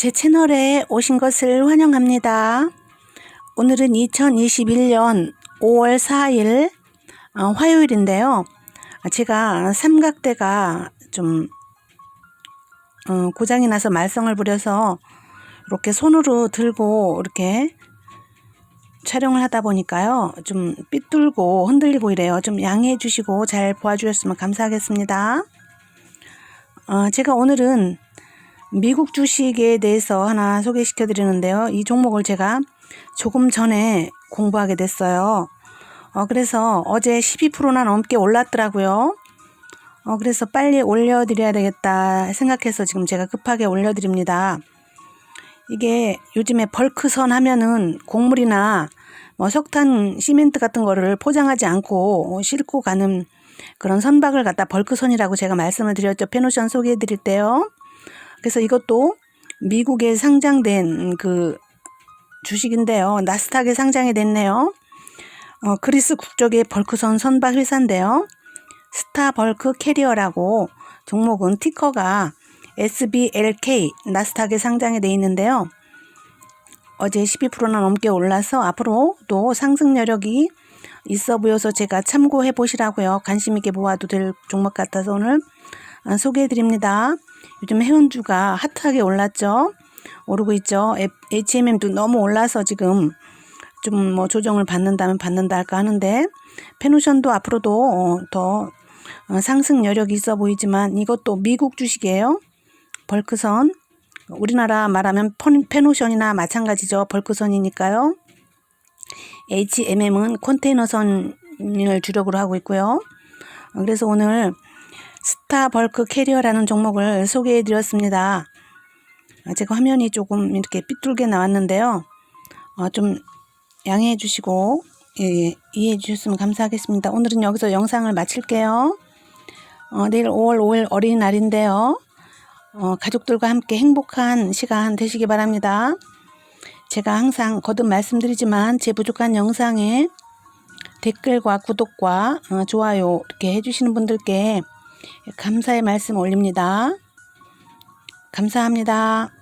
제 채널에 오신 것을 환영합니다. 오늘은 2021년 5월 4일 어, 화요일인데요. 제가 삼각대가 좀 어, 고장이 나서 말썽을 부려서 이렇게 손으로 들고 이렇게 촬영을 하다 보니까요. 좀 삐뚤고 흔들리고 이래요. 좀 양해해 주시고 잘 보아주셨으면 감사하겠습니다. 어, 제가 오늘은 미국 주식에 대해서 하나 소개시켜 드리는데요. 이 종목을 제가 조금 전에 공부하게 됐어요. 어, 그래서 어제 12%나 넘게 올랐더라고요. 어, 그래서 빨리 올려드려야 되겠다 생각해서 지금 제가 급하게 올려드립니다. 이게 요즘에 벌크선 하면은 곡물이나 뭐 석탄, 시멘트 같은 거를 포장하지 않고 싣고 가는 그런 선박을 갖다 벌크선이라고 제가 말씀을 드렸죠. 페노션 소개해 드릴 때요. 그래서 이것도 미국에 상장된 그 주식인데요. 나스닥에 상장이 됐네요. 어, 그리스 국적의 벌크선 선박 회사인데요. 스타 벌크 캐리어라고 종목은 티커가 SBLK 나스닥에 상장이 돼 있는데요. 어제 12%나 넘게 올라서 앞으로 또 상승 여력이 있어 보여서 제가 참고해 보시라고요. 관심 있게 보아도 될 종목 같아서 오늘 아, 소개해 드립니다. 요즘 해운주가 핫하게 올랐죠. 오르고 있죠. HMM도 너무 올라서 지금 좀 뭐 조정을 받는다면 받는다 할까 하는데 페노션도 앞으로도 어, 더 어, 상승 여력이 있어 보이지만 이것도 미국 주식이에요. 벌크선 우리나라 말하면 폰- 페노션이나 마찬가지죠. 벌크선이니까요. HMM은 컨테이너선을 주력으로 하고 있고요. 어, 그래서 오늘 스타 벌크 캐리어라는 종목을 소개해 드렸습니다. 아, 제가 화면이 조금 이렇게 삐뚤게 나왔는데요. 어, 좀 양해해 주시고 예, 예, 이해해 주셨으면 감사하겠습니다. 오늘은 여기서 영상을 마칠게요. 어, 내일 5월 5일 어린이날인데요. 어, 가족들과 함께 행복한 시간 되시기 바랍니다. 제가 항상 거듭 말씀드리지만 제 부족한 영상에 댓글과 구독과 어, 좋아요 이렇게 해주시는 분들께 감사의 말씀 올립니다. 감사합니다.